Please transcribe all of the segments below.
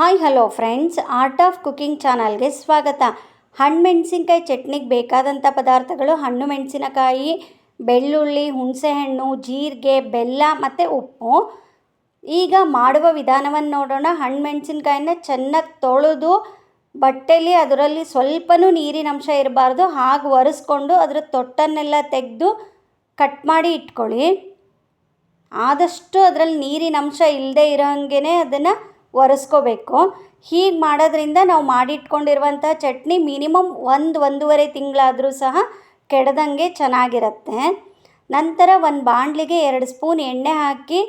Hi, hello friends. Art of cooking ಚಾನಲ್ಗೆ ಸ್ವಾಗತ. ಹಣ್ಣು, ಮೆಣಸಿನ್ಕಾಯಿ, ಚಟ್ನಿಗೆ ಬೇಕಾದಂಥ ಪದಾರ್ಥಗಳು ಹಣ್ಣು, ಮೆಣಸಿನಕಾಯಿ, ಬೆಳ್ಳುಳ್ಳಿ, ಹುಣಸೆಹಣ್ಣು, ಜೀರಿಗೆ, ಬೆಲ್ಲ ಮತ್ತು ಉಪ್ಪು. ಈಗ ಮಾಡುವ ವಿಧಾನವನ್ನು ನೋಡೋಣ. ಹಣ್ಣು, ಮೆಣಸಿನ್ಕಾಯಿನ ಚೆನ್ನಾಗಿ ತೊಳೆದು ಬಟ್ಟೆಲಿ ಅದರಲ್ಲಿ ಸ್ವಲ್ಪನೂ ನೀರಿನ ಅಂಶ ಇರಬಾರ್ದು. ಹಾಗೆ ಒರೆಸ್ಕೊಂಡು ಅದರ ತೊಟ್ಟನ್ನೆಲ್ಲ ತೆಗೆದು ಕಟ್ ಮಾಡಿ ಇಟ್ಕೊಳ್ಳಿ. ಆದಷ್ಟು ಅದರಲ್ಲಿ ನೀರಿನ ಅಂಶ ಇಲ್ಲದೆ ಇರೋ ಅದನ್ನು ಒರೆಸ್ಕೋಬೇಕು. ಹೀಗೆ ಮಾಡೋದ್ರಿಂದ ನಾವು ಮಾಡಿಟ್ಕೊಂಡಿರುವಂಥ ಚಟ್ನಿ ಮಿನಿಮಮ್ ಒಂದು ಒಂದೂವರೆ ತಿಂಗಳಾದರೂ ಸಹ ಕೆಡದಂಗೆ ಚೆನ್ನಾಗಿರುತ್ತೆ. ನಂತರ ಒಂದು ಬಾಣಲಿಗೆ ಎರಡು ಸ್ಪೂನ್ ಎಣ್ಣೆ ಹಾಕಿ,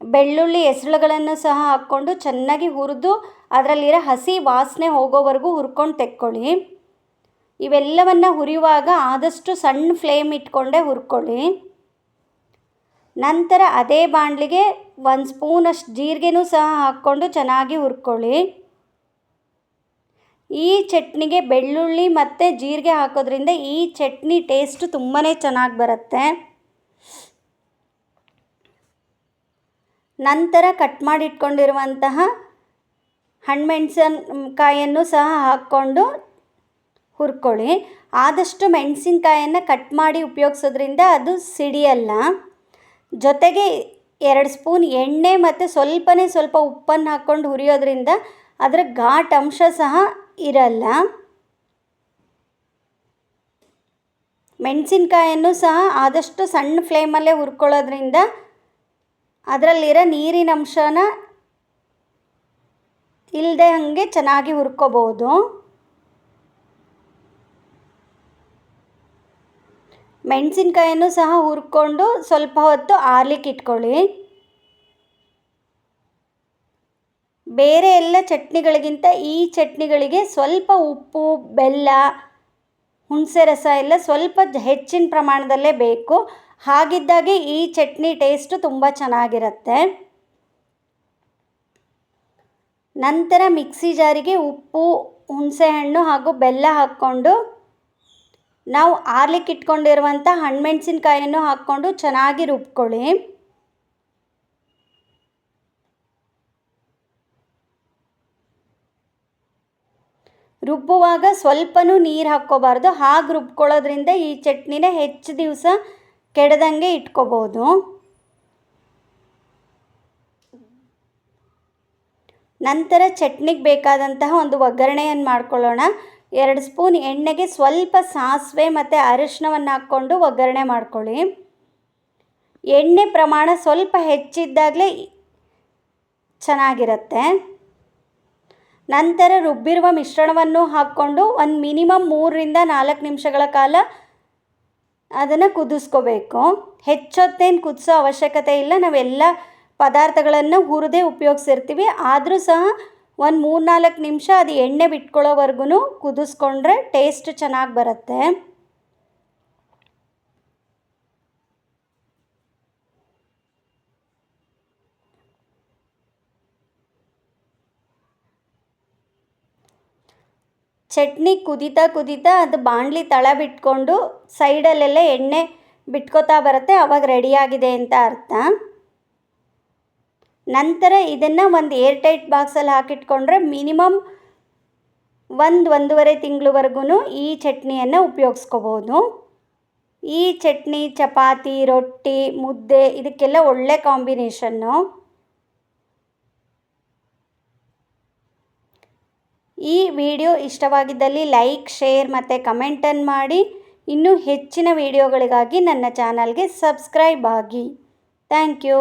ಬೆಳ್ಳುಳ್ಳಿ ಹೆಸರುಗಳನ್ನು ಸಹ ಹಾಕ್ಕೊಂಡು ಚೆನ್ನಾಗಿ ಹುರಿದು ಅದರಲ್ಲಿರೋ ಹಸಿ ವಾಸನೆ ಹೋಗೋವರೆಗೂ ಹುರ್ಕೊಂಡು ತೆಕ್ಕೊಳ್ಳಿ. ಇವೆಲ್ಲವನ್ನು ಹುರಿಯುವಾಗ ಆದಷ್ಟು ಸಣ್ಣ ಫ್ಲೇಮ್ ಇಟ್ಕೊಂಡೇ ಹುರ್ಕೊಳ್ಳಿ. ನಂತರ ಅದೇ ಬಾಣಲಿಗೆ ಒಂದು ಸ್ಪೂನಷ್ಟು ಜೀರಿಗೆನೂ ಸಹ ಹಾಕ್ಕೊಂಡು ಚೆನ್ನಾಗಿ ಹುರ್ಕೊಳ್ಳಿ. ಈ ಚಟ್ನಿಗೆ ಬೆಳ್ಳುಳ್ಳಿ ಮತ್ತು ಜೀರಿಗೆ ಹಾಕೋದ್ರಿಂದ ಈ ಚಟ್ನಿ ಟೇಸ್ಟು ತುಂಬಾ ಚೆನ್ನಾಗಿ ಬರುತ್ತೆ. ನಂತರ ಕಟ್ ಮಾಡಿ ಇಟ್ಕೊಂಡಿರುವಂತಹ ಹಣ್ಣುಮೆಣಸಿನ್ಕಾಯನ್ನು ಸಹ ಹಾಕ್ಕೊಂಡು ಹುರ್ಕೊಳ್ಳಿ. ಆದಷ್ಟು ಮೆಣಸಿನ್ಕಾಯನ್ನು ಕಟ್ ಮಾಡಿ ಉಪಯೋಗಿಸೋದ್ರಿಂದ ಅದು ಸಿಡಿಯಲ್ಲ. ಜೊತೆಗೆ ಎರಡು ಸ್ಪೂನ್ ಎಣ್ಣೆ ಮತ್ತು ಸ್ವಲ್ಪನೇ ಸ್ವಲ್ಪ ಉಪ್ಪನ್ನು ಹಾಕ್ಕೊಂಡು ಹುರಿಯೋದ್ರಿಂದ ಅದರ ಘಾಟ್ ಅಂಶ ಸಹ ಇರಲ್ಲ. ಮೆಣಸಿನ್ಕಾಯನ್ನು ಸಹ ಆದಷ್ಟು ಸಣ್ಣ ಫ್ಲೇಮಲ್ಲೇ ಹುರ್ಕೊಳ್ಳೋದ್ರಿಂದ ಅದರಲ್ಲಿರೋ ನೀರಿನ ಅಂಶನ ಇಲ್ಲದೆ ಹಾಗೆ ಚೆನ್ನಾಗಿ ಹುರ್ಕೋಬೋದು. ಮೆಣಸಿನ್ಕಾಯನ್ನು ಸಹ ಹುರ್ಕೊಂಡು ಸ್ವಲ್ಪ ಹೊತ್ತು ಆರ್ಲಿಕ್ಕೆ ಇಟ್ಕೊಳ್ಳಿ. ಬೇರೆ ಎಲ್ಲ ಚಟ್ನಿಗಳಿಗಿಂತ ಈ ಚಟ್ನಿಗಳಿಗೆ ಸ್ವಲ್ಪ ಉಪ್ಪು, ಬೆಲ್ಲ, ಹುಣಸೆ ರಸ ಎಲ್ಲ ಸ್ವಲ್ಪ ಹೆಚ್ಚಿನ ಪ್ರಮಾಣದಲ್ಲೇ ಬೇಕು. ಹಾಗಿದ್ದಾಗೆ ಈ ಚಟ್ನಿ ಟೇಸ್ಟು ತುಂಬ ಚೆನ್ನಾಗಿರುತ್ತೆ. ನಂತರ ಮಿಕ್ಸಿ ಜಾರಿಗೆ ಉಪ್ಪು, ಹುಣಸೆಹಣ್ಣು ಹಾಗೂ ಬೆಲ್ಲ ಹಾಕ್ಕೊಂಡು ನಾವು ಆರ್ಲಿಕ್ಕೆ ಇಟ್ಕೊಂಡಿರುವಂಥ ಹಣ್ಣುಮೆಣಸಿನ್ಕಾಯನ್ನು ಹಾಕ್ಕೊಂಡು ಚೆನ್ನಾಗಿ ರುಬ್ಕೊಳ್ಳಿ. ರುಬ್ಬುವಾಗ ಸ್ವಲ್ಪನೂ ನೀರು ಹಾಕ್ಕೋಬಾರ್ದು. ಹಾಗೆ ರುಬ್ಕೊಳ್ಳೋದ್ರಿಂದ ಈ ಚಟ್ನಿನ ಹೆಚ್ಚು ದಿವಸ ಕೆಡದಂಗೆ ಇಟ್ಕೋಬೋದು. ನಂತರ ಚಟ್ನಿಗೆ ಬೇಕಾದಂತಹ ಒಂದು ಒಗ್ಗರಣೆಯನ್ನು ಮಾಡ್ಕೊಳ್ಳೋಣ. ಎರಡು ಸ್ಪೂನ್ ಎಣ್ಣೆಗೆ ಸ್ವಲ್ಪ ಸಾಸಿವೆ ಮತ್ತು ಅರಿಶಿನವನ್ನು ಹಾಕ್ಕೊಂಡು ಒಗ್ಗರಣೆ ಮಾಡ್ಕೊಳ್ಳಿ. ಎಣ್ಣೆ ಪ್ರಮಾಣ ಸ್ವಲ್ಪ ಹೆಚ್ಚಿದ್ದಾಗಲೇ ಚೆನ್ನಾಗಿರುತ್ತೆ. ನಂತರ ರುಬ್ಬಿರುವ ಮಿಶ್ರಣವನ್ನು ಹಾಕ್ಕೊಂಡು ಒಂದು ಮಿನಿಮಮ್ ಮೂರರಿಂದ ನಾಲ್ಕು ನಿಮಿಷಗಳ ಕಾಲ ಅದನ್ನು ಕುದಿಸ್ಕೋಬೇಕು. ಹೆಚ್ಚೊತ್ತೇನು ಕುದಿಸೋ ಅವಶ್ಯಕತೆ ಇಲ್ಲ. ನಾವೆಲ್ಲ ಪದಾರ್ಥಗಳನ್ನು ಹುರಿದೇ ಉಪಯೋಗಿಸಿರ್ತೀವಿ. ಆದರೂ ಸಹ ಒಂದು ಮೂರು ನಾಲ್ಕು ನಿಮಿಷ ಅದು ಎಣ್ಣೆ ಬಿಟ್ಕೊಳ್ಳೋವರೆಗೂ ಕುದಿಸ್ಕೊಂಡ್ರೆ ಟೇಸ್ಟ್ ಚೆನ್ನಾಗಿ ಬರುತ್ತೆ. ಚಟ್ನಿ ಕುದೀತಾ ಕುದೀತಾ ಅದು ಬಾಣಲಿ ತಳ ಬಿಟ್ಕೊಂಡು ಸೈಡಲ್ಲೆಲ್ಲ ಎಣ್ಣೆ ಬಿಟ್ಕೋತಾ ಬರುತ್ತೆ, ಅವಾಗ ರೆಡಿಯಾಗಿದೆ ಅಂತ ಅರ್ಥ. ನಂತರ ಇದನ್ನು ಒಂದು ಏರ್ ಟೈಟ್ ಬಾಕ್ಸಲ್ಲಿ ಹಾಕಿಟ್ಕೊಂಡ್ರೆ ಮಿನಿಮಮ್ ಒಂದು ಒಂದೂವರೆ ತಿಂಗಳವರೆಗೂ ಈ ಚಟ್ನಿಯನ್ನು ಉಪಯೋಗಿಸ್ಕೋಬೋದು. ಈ ಚಟ್ನಿ, ಚಪಾತಿ, ರೊಟ್ಟಿ, ಮುದ್ದೆ ಇದಕ್ಕೆಲ್ಲ ಒಳ್ಳೆ ಕಾಂಬಿನೇಷನ್ನು. ಈ ವಿಡಿಯೋ ಇಷ್ಟವಾಗಿದ್ದಲ್ಲಿ ಲೈಕ್, ಶೇರ್ ಮತ್ತು ಕಮೆಂಟನ್ನು ಮಾಡಿ. ಇನ್ನೂ ಹೆಚ್ಚಿನ ವಿಡಿಯೋಗಳಿಗಾಗಿ ನನ್ನ ಚಾನಲ್ಗೆ ಸಬ್ಸ್ಕ್ರೈಬ್ ಆಗಿ. Thank you.